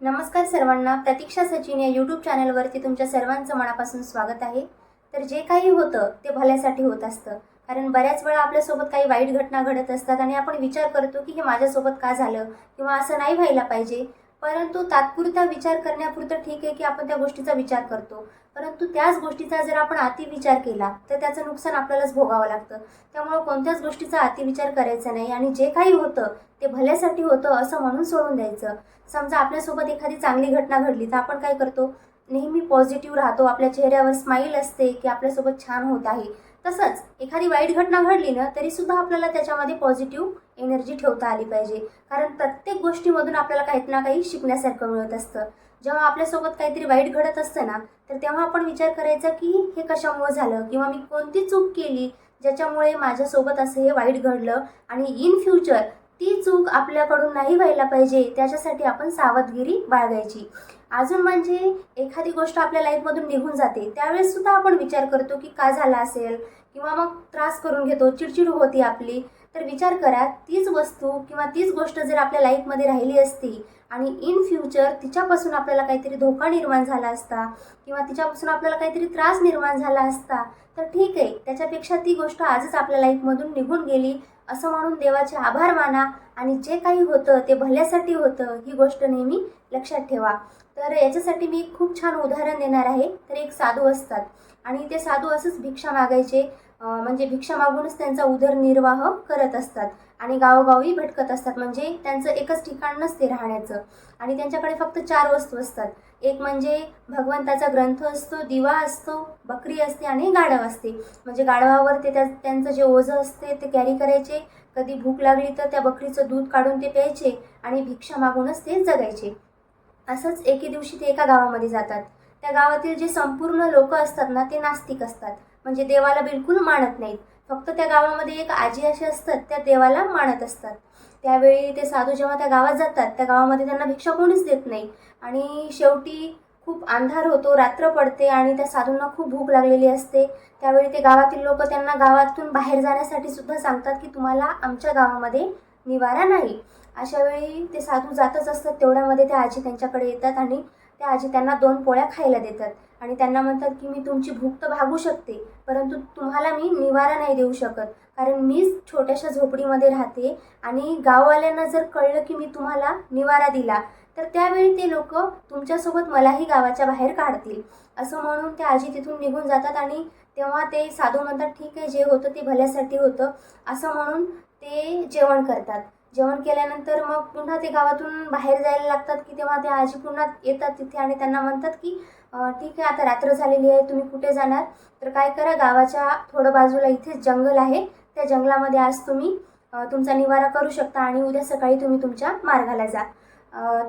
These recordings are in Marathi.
नमस्कार सर्वांना प्रतीक्षा सचिन या यूट्यूब चॅनलवरती तुमच्या सर्वांचं मनापासून स्वागत आहे. तर जे काही होतं ते भल्यासाठी होत असतं. कारण बऱ्याच वेळा आपल्यासोबत काही वाईट घटना घडत असतात आणि आपण विचार करतो की हे माझ्यासोबत का झालं किंवा असं नाही व्हायला पाहिजे. परंतु तात्पुरता विचार करण्यापुरतं ठीक आहे की आपण त्या गोष्टीचा विचार करतो. परंतु त्याच गोष्टीचा जर आपण अतिविचार केला तर त्याचं नुकसान आपल्यालाच भोगावं लागतं. त्यामुळं कोणत्याच गोष्टीचा अतिविचार करायचा नाही आणि जे काही होतं ते भल्यासाठी होतं असं म्हणून सोडून द्यायचं. समजा आपल्यासोबत एखादी चांगली घटना घडली तर आपण काय करतो? नेहमी पॉझिटिव्ह राहतो आपल्या चेहऱ्यावर स्माईल असते की आपल्यासोबत छान होत आहे. तसंच एखादी वाईट घटना घडली ना तरीसुद्धा आपल्याला त्याच्यामध्ये पॉझिटिव्ह एनर्जी ठेवता आली पाहिजे. कारण प्रत्येक गोष्टीमधून आपल्याला काही ना काही शिकण्यासारखं मिळत असतं. जेव्हा आपल्यासोबत काहीतरी वाईट घडत असतं ना तर तेव्हा आपण विचार करायचा की हे कशामुळे झालं? किंवा मी कोणती चूक केली ज्याच्यामुळे माझ्यासोबत असं हे वाईट घडलं? आणि इन फ्युचर ती चूक आपल्याकडून नाही व्हायला पाहिजे त्याच्यासाठी आपण सावधगिरी बाळगायची. अजून म्हणजे एखादी गोष्ट आपल्या लाईफमधून निघून जाते. त्यावेळेस सुद्धा आपण विचार करतो की का झाला असेल? किंवा मग त्रास करून घेतो चिडचिड होती आपली तर विचार करा तीच वस्तू किंवा तीच गोष्ट जर आपल्या लाईफमध्ये राहिली असती आणि इन फ्युचर तिच्यापासून आपल्याला काहीतरी धोका निर्माण झाला असता किंवा तिच्यापासून आपल्याला काहीतरी त्रास निर्माण झाला असता तर ठीक आहे त्याच्यापेक्षा ती गोष्ट आजच आपल्या लाईफमधून निघून गेली असं म्हणून देवाचे आभार माना आणि जे काही होतं ते भल्यासाठी होतं ही गोष्ट नेहमी लक्षात ठेवा. तर याच्यासाठी मी खूप छान उदाहरण देणार आहे तर एक साधू असतात. आणि ते साधू असंच भिक्षा मागायचे. म्हणजे भिक्षा मागूनच त्यांचा उदरनिर्वाह करत असतात आणि गावोगावी भटकत असतात. म्हणजे त्यांचं एकच ठिकाण नसते राहण्याचं. आणि त्यांच्याकडे फक्त चार वस्तू असतात. एक म्हणजे भगवंताचा ग्रंथ असतो दिवा असतो बकरी असते आणि गाढव असते. म्हणजे गाढवावर ते त्या त्यांचं जे ओझं असते ते कॅरी करायचे. कधी भूक लागली तर त्या बकरीचं दूध काढून ते प्यायचे आणि भिक्षा मागूनच ते जगायचे. असंच एके दिवशी ते एका गावामध्ये जातात. त्या गावातील जे संपूर्ण लोक असतात ना ते नास्तिक असतात. म्हणजे देवाला बिलकुल मानत नाहीत. फक्त त्या गावामध्ये एक आजी अशी असतात त्या देवाला मानत असतात. त्यावेळी ते साधू जेव्हा त्या गावात जातात त्या गावामध्ये त्यांना भिक्षा कोणीच देत नाही. आणि शेवटी खूप अंधार होतो रात्र पडते आणि त्या साधूंना खूप भूक लागलेली असते. त्यावेळी ते गावातील लोक त्यांना गावातून बाहेर जाण्यासाठी सुद्धा सांगतात की तुम्हाला आमच्या गावामध्ये निवारा नाही. अशा वेळी ते साधू जातच असतात तेवढ्यामध्ये त्या आजी त्यांच्याकडे येतात आणि त्या आजी त्यांना दोन पोळ्या खायला देतात. आणि त्यांना म्हणतात की मी तुमची भूक तर भागू शकते परंतु तुम्हाला मी निवारा नाही देऊ शकत. कारण मीच छोट्याशा झोपडीमध्ये राहते आणि गाववाल्यांना जर कळलं की मी तुम्हाला निवारा दिला तर त्यावेळी ते लोक तुमच्यासोबत मलाही गावाच्या बाहेर काढतील. असं म्हणून त्या आजी तिथून निघून जातात आणि तेव्हा ते साधू म्हणतात ठीक आहे जे होतं ते भल्यासाठी होतं. असं म्हणून ते जेवण करतात. जेवण केल्यानंतर मग पुन्हा ते गावातून बाहेर जायला लागतात की तेव्हा ते आजी पुन्हा येतात तिथे आणि त्यांना म्हणतात की ठीक आहे आता रात्र झालेली आहे तुम्ही कुठे जाणार? तर काय करा गावाच्या थोडं बाजूला इथेच जंगल आहे. त्या जंगलामध्ये आज तुम्ही तुमचा निवारा करू शकता आणि उद्या सकाळी तुम्ही तुमच्या मार्गाला जा.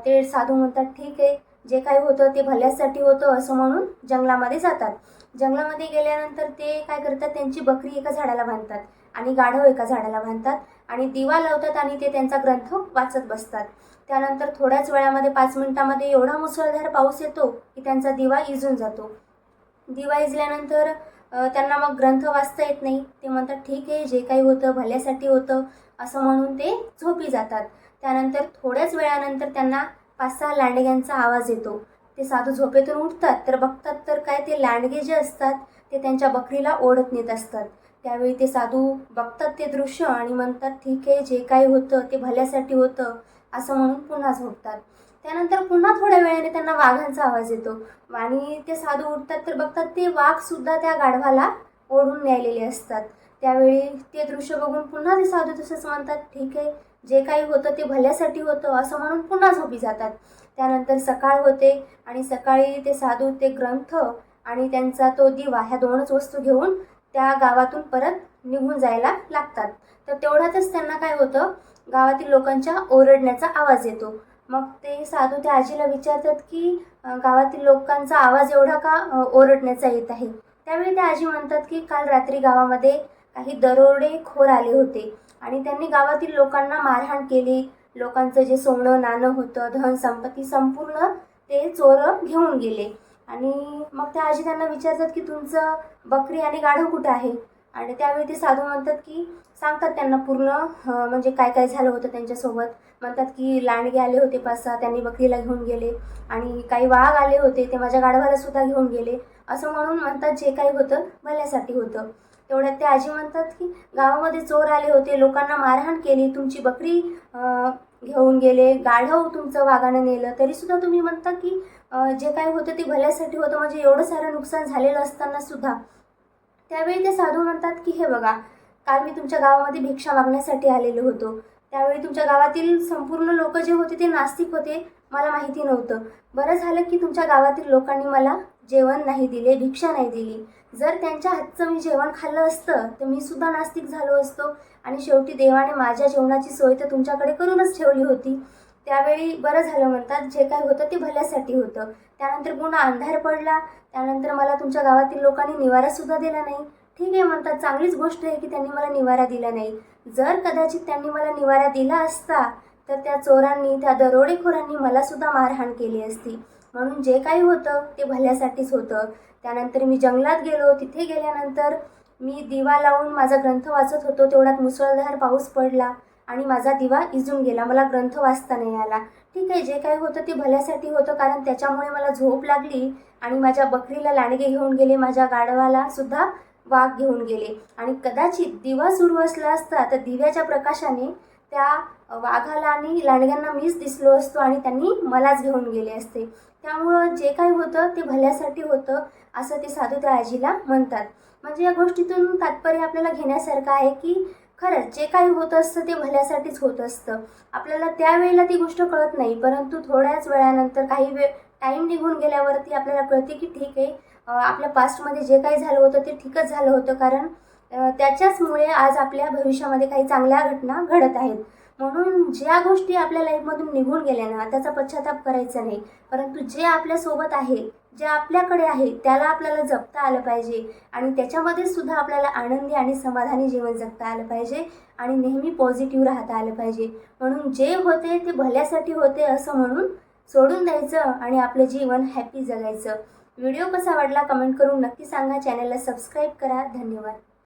ते साधू म्हणतात ठीक आहे जे काही होतं ते भल्यासाठी होतं असं म्हणून जंगलामध्ये जातात. जंगलामध्ये गेल्यानंतर ते काय करतात त्यांची बकरी एका झाडाला बांधतात आणि गाढव एका झाडाला बांधतात. आणि दिवा लावतात आणि ते त्यांचा ग्रंथ वाचत बसतात. त्यानंतर थोड्याच वेळामध्ये पाच मिनिटामध्ये एवढा मुसळधार पाऊस येतो की त्यांचा दिवा इजून जातो. दिवा इजल्यानंतर त्यांना मग ग्रंथ वाचता येत नाही. ते म्हणतात ठीक आहे जे काही होतं भल्यासाठी होतं असं म्हणून ते झोपी जातात. त्यानंतर थोड्याच वेळानंतर त्यांना पाच सहा लांडग्यांचा आवाज येतो. ते साधू झोपेतून उठतात तर बघतात तर काय ते लांडगे जे असतात ते त्यांच्या बकरीला ओढत नेत असतात. त्यावेळी ते साधू बघतात ते दृश्य आणि म्हणतात ठीक आहे जे काही होतं ते भल्यासाठी होतं असं म्हणून पुन्हा झोपतात. त्यानंतर पुन्हा थोड्या वेळाने त्यांना वाघांचा आवाज येतो आणि ते साधू उठतात तर बघतात ते वाघसुद्धा त्या गाढवाला ओढून न्यायलेले असतात. त्यावेळी ते दृश्य बघून पुन्हा ते साधू तसंच म्हणतात ठीक आहे जे काही होतं ते भल्यासाठी होतं असं म्हणून पुन्हा झोपी जातात. त्यानंतर सकाळ होते आणि सकाळी ते साधू ते ग्रंथ आणि त्यांचा तो दिवा ह्या दोनच वस्तू घेऊन त्या गावातून परत निघून जायला लागतात. तर तेवढ्यातच त्यांना काय होतं? गावातील लोकांच्या ओरडण्याचा आवाज येतो. मग ते साधू त्या आजीला विचारतात की गावातील लोकांचा आवाज एवढा का ओरडण्याचा येत आहे? त्यावेळी त्या आजी म्हणतात की काल रात्री गावामध्ये काही दरोडेखोर आले होते आणि त्यांनी गावातील लोकांना मारहाण केली. लोकांचं जे सोनं नाणं होतं धन संपत्ती संपूर्ण ते चोरं घेऊन गेले. आणि मग त्या आजी त्यांना विचारतात की तुमचं बकरी आणि गाढव कुठं आहे? आणि त्यावेळी ते साधू म्हणतात की सांगतात त्यांना पूर्ण म्हणजे काय काय झालं होतं त्यांच्यासोबत. म्हणतात की लांडगे आले होते पाच सहा त्यांनी बकरीला घेऊन गेले. आणि काही वाघ आले होते ते माझ्या गाढवाला सुद्धा घेऊन गेले. असं म्हणून म्हणतात जे काही होतं भल्यासाठी होतं. तेवढ्यात ते आजी म्हणतात की गावामध्ये चोर आले होते लोकांना मारहाण केली तुमची बकरी घेऊन गेले गाढव तुमचं वाघानं नेलं. तरीसुद्धा तुम्ही म्हणता की जे काही होतं ते भल्यासाठी होतं म्हणजे एवढं सारं नुकसान झालेलं असताना सुद्धा. त्यावेळी ते साधू म्हणतात की हे बघा काल मी तुमच्या गावामध्ये भिक्षा मागण्यासाठी आलेलो होतो. त्यावेळी तुमच्या गावातील संपूर्ण लोक जे होते ते नास्तिक होते मला माहिती नव्हतं. बरं झालं की तुमच्या गावातील लोकांनी मला जेवण नाही दिले भिक्षा नाही दिली. जर त्यांच्या हातचं मी जेवण खाल्लं असतं तर मी सुद्धा नास्तिक झालो असतो. आणि शेवटी देवाने माझ्या जेवणाची सोय तर तुमच्याकडे करूनच ठेवली होती. त्यावेळी बरं झालं म्हणतात जे काय होतं ते भल्यासाठी होतं. त्यानंतर पुन्हा अंधार पडला त्यानंतर मला तुमच्या गावातील लोकांनी निवारासुद्धा दिला नाही. ठीक आहे म्हणतात चांगलीच गोष्ट आहे की त्यांनी मला निवारा दिला नाही. जर कदाचित त्यांनी मला निवारा दिला असता तर त्या चोरांनी त्या दरोडेखोरांनी मला सुद्धा मारहाण केली असती. म्हणून जे काही होतं ते भल्यासाठीच होतं. त्यानंतर मी जंगलात गेलो. तिथे गेल्यानंतर मी दिवा लावून माझा ग्रंथ वाचत होतो. तेवढ्यात मुसळधार पाऊस पडला. आणि माझा दिवा इजून गेला. मला ग्रंथ वाचता नाही आला. ठीक आहे जे काही होतं ते भल्यासाठी होतं कारण त्याच्यामुळे मला झोप लागली आणि माझ्या बकरीला लांडगे घेऊन गेले माझ्या गाढवाला सुद्धा वाघ घेऊन गेले. आणि कदाचित दिवा सुरू असला असता तर दिव्याच्या प्रकाशाने त्या वाघाला आणि लांडग्यांना मीच दिसलो असतो आणि त्यांनी मलाच घेऊन गेले असते. त्यामुळं जे काही होतं ते भल्यासाठी होतं असं ते साधू त्या आजीला म्हणतात. म्हणजे या गोष्टीतून तात्पर्य आपल्याला घेण्यासारखं आहे की खरंच जे काही होत असतं ते भल्यासाठीच होत असतं. आपल्याला त्यावेळेला ती गोष्ट कळत नाही परंतु थोड्याच वेळानंतर काही वेळ टाईम निघून गेल्यावरती आपल्याला कळते की ठीक आहे आपल्या पास्टमध्ये जे काही झालं होतं ते ठीकच झालं होतं कारण त्याच्याचमुळे आज आपल्या भविष्यामध्ये काही चांगल्या घटना घडत आहेत. म्हणून ज्या गोष्टी आपल्या लाईफमधून निघून गेल्या ना त्याचा पश्चाताप करायचा नाही. परंतु जे आपल्यासोबत आहे जे आपल्याकडे आहे त्याला आपल्याला जपता आलं पाहिजे. आणि त्याच्यामध्ये सुद्धा आपल्याला आनंदी आणि समाधानी जीवन जगता आलं पाहिजे आणि नेहमी पॉझिटिव्ह राहता आलं पाहिजे. म्हणून जे होते ते भल्यासाठी होते असं म्हणून सोडून द्यायचं आणि आपलं जीवन हॅपी जगायचं. व्हिडिओ कसा वाटला कमेंट करून नक्की सांगा. चॅनलला सबस्क्राईब करा. धन्यवाद.